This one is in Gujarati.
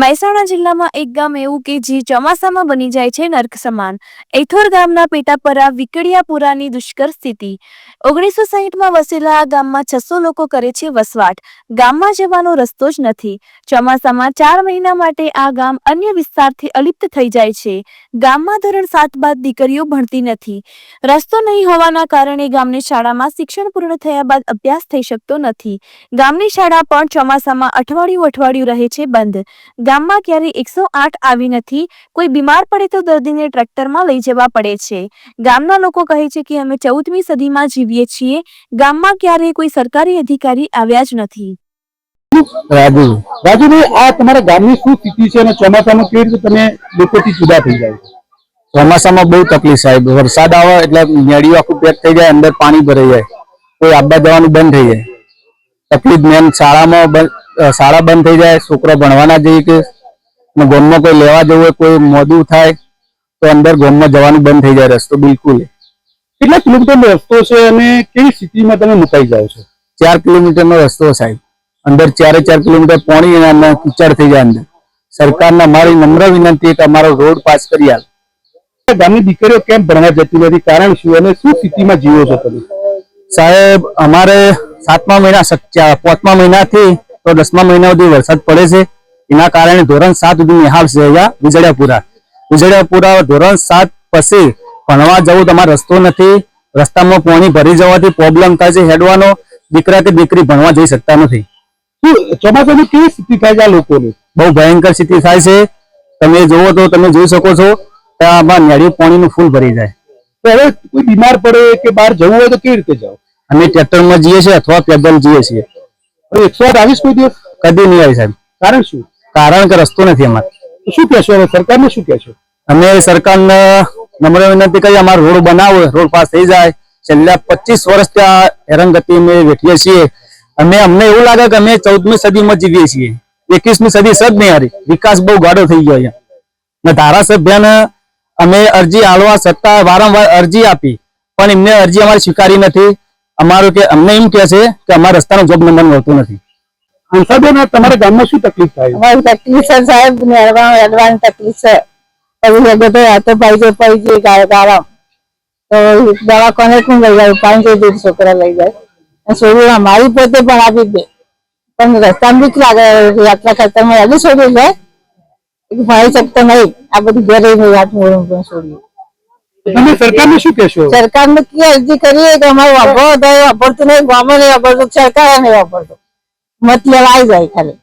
મહેસાણા જિલ્લામાં એક ગામ એવું કે જે ચોમાસામાં બની જાય છે નર્ક સમાન. એથોર ગામના પેટાપરા વિકડિયાપુરાની દુષ્કર સ્થિતિ. ઓગણીસો સાહીઠમાં વસેલા આ ગામમાં છસો લોકો કરે છે વસવાટ. ગામમાં જવાનો રસ્તો જ નથી. ચોમાસામાં ચાર મહિના માટે આ ગામ અન્ય વિસ્તારથી અલિપ્ત થઈ જાય છે. ગામમાં ધોરણ સાત બાદ દીકરીઓ ભણતી નથી. રસ્તો નહીં હોવાના કારણે ગામની શાળામાં શિક્ષણ પૂર્ણ થયા બાદ અભ્યાસ થઈ શકતો નથી. ગામની શાળા પણ ચોમાસામાં અઠવાડિયું અઠવાડિયું રહે છે બંધ. ગામમાં ક્યારે એકસો આઠ આવી નથી કોઈ બીમાર પડે તો દર્દીને ટ્રેક્ટરમાં લઈ જવા પડે છે. ગામના લોકો કહે છે કે અમે ચૌદમી સદીમાં જીવીએ છીએ ગામમાં ક્યારેય કોઈ સરકારી અધિકારી આવ્યા જ નથી. રાજુ રાજુભાઈ આ તમારા ગામની શું સ્થિતિ છે અને ચોમાસામાં કેવી રીતે તમે લોકોથી જુદા થઈ જાય ચોમાસામાં બહુ તકલીફ સાહેબ. વરસાદ આવે એટલે મેળીઓ આખું પેક થઈ જાય અંદર પાણી ભરાઈ જાય. કોઈ આબા જવાનું બંધ થઈ જાય. તકલીફ મેન શાળામાં શાળા બંધ થઈ જાય છોકરો ભણવાના જઈએ કે ગોમમાં કોઈ લેવા જવું હોય કોઈ મોડું થાય તો અંદર ગોમમાં જવાનું બંધ થઈ જાય રસ્તો બિલકુલ. કેટલા કિલોમીટરનો રસ્તો છે અને કેવી સ્થિતિમાં તમે મુકાઈ જાઓ છો? ચાર કિલોમીટરનો રસ્તો સાહેબ. અંદર ચારે ચાર કિલોમીટર પોણી અને અંદર થઈ જાય અંદર. સરકારના મારી નમ્ર વિનંતી કે અમારો રોડ પાસ કરી આવે ગામની દીકરીઓ કેમ ભણવા જતી નથી? કારણ શું? અને શું સ્થિતિમાં જીવો છો તમે? સાહેબ અમારે સાતમા મહિના પાંચમા મહિનાથી તો દસમા મહિના સુધી વરસાદ પડે છે. એના કારણે ધોરણ સાત સુધી નિહાળશે અહીંયા વિજળિયાપુરા. વિજળિયાપુરા ધોરણ સાત પછી ભણવા જવું તમારો રસ્તો નથી. રસ્તામાં પાણી ભરી જવાથી પ્રોબ્લેમ થાય છે. હેડવાનો દીકરા કે દીકરી ભણવા જઈ શકતા નથી. ચોમાસાની કેવી સ્થિતિ થાય છે આ લોકોની? બહુ ભયંકર સ્થિતિ થાય છે. તમે જોવો તો તમે જોઈ શકો છો કે આમાં નેડિયું પાણીનું ફૂલ ભરી જાય. તો હવે કોઈ બીમાર પડે કે બહાર જવું હોય તો કેવી રીતે જાઓ? અમે ટ્રેક્ટરમાં જઈએ છીએ અથવા પેદલ જઈએ છીએ. એકસો આઠ આવીશ કોઈ દિવસ? કદી નહીં આવી સાહેબ. કારણ શું? કારણ કે રસ્તો નથી અમારે. તો શું કહેશો હવે? સરકારને શું કહેશો? અમે સરકારને નમ્ર વિનંતી કરી અમારો રોડ બનાવો રોડ પાસ થઈ જાય. છેલ્લા પચીસ વર્ષ ત્યાં હેરંગતિ અમે વેઠીએ છીએ. અમે અમને એવું લાગે કે અમે ચૌદમી સદીમાં જીવીએ છીએ. એકવીસમી સદી સદ નહીં હારી. વિકાસ બહુ ગાઢો થઈ ગયો અહીંયા. ને ધારાસભ્યને અમે અરજી આળવા સત્તા વારંવાર અરજી આપી. પણ એમને અરજી અમારી સ્વીકારી નથી. અમારું કે અમને એમ કે છે કે અમારા રસ્તાનો જોબ નંબર મળતો નથી. હંસાબેન તમારા ગામમાં શું તકલીફ થાય? અમારી તકલીફ છે સાહેબ નેરવા હેડવાની તકલીફ છે. પછી બધો હાથો પાઈ જાય પડી જાય ગાય ગાળા તો દવાખાને કોણ લઈ જાય પાંચ દૂર છોકરા લઈ જાય. અને છોડી મારી પોતે પણ આપી દે. પણ રસ્તામાં બીક લાગે યાત્રા ખેતરમાં હેલી છોડી લે ભાઈ શકતો નહીં. આ બધું ઘરે વાત મોડું પણ છોડ્યું તમે સરકારને શું કહેશો? સરકારને કે અરજી કરીએ કે અમારો વાપરો તો વાપરતું નહીં ગામમાં નહીં વાપરતું સરકાર નહીં વાપરતું. મત લેવા જાય ખાલી.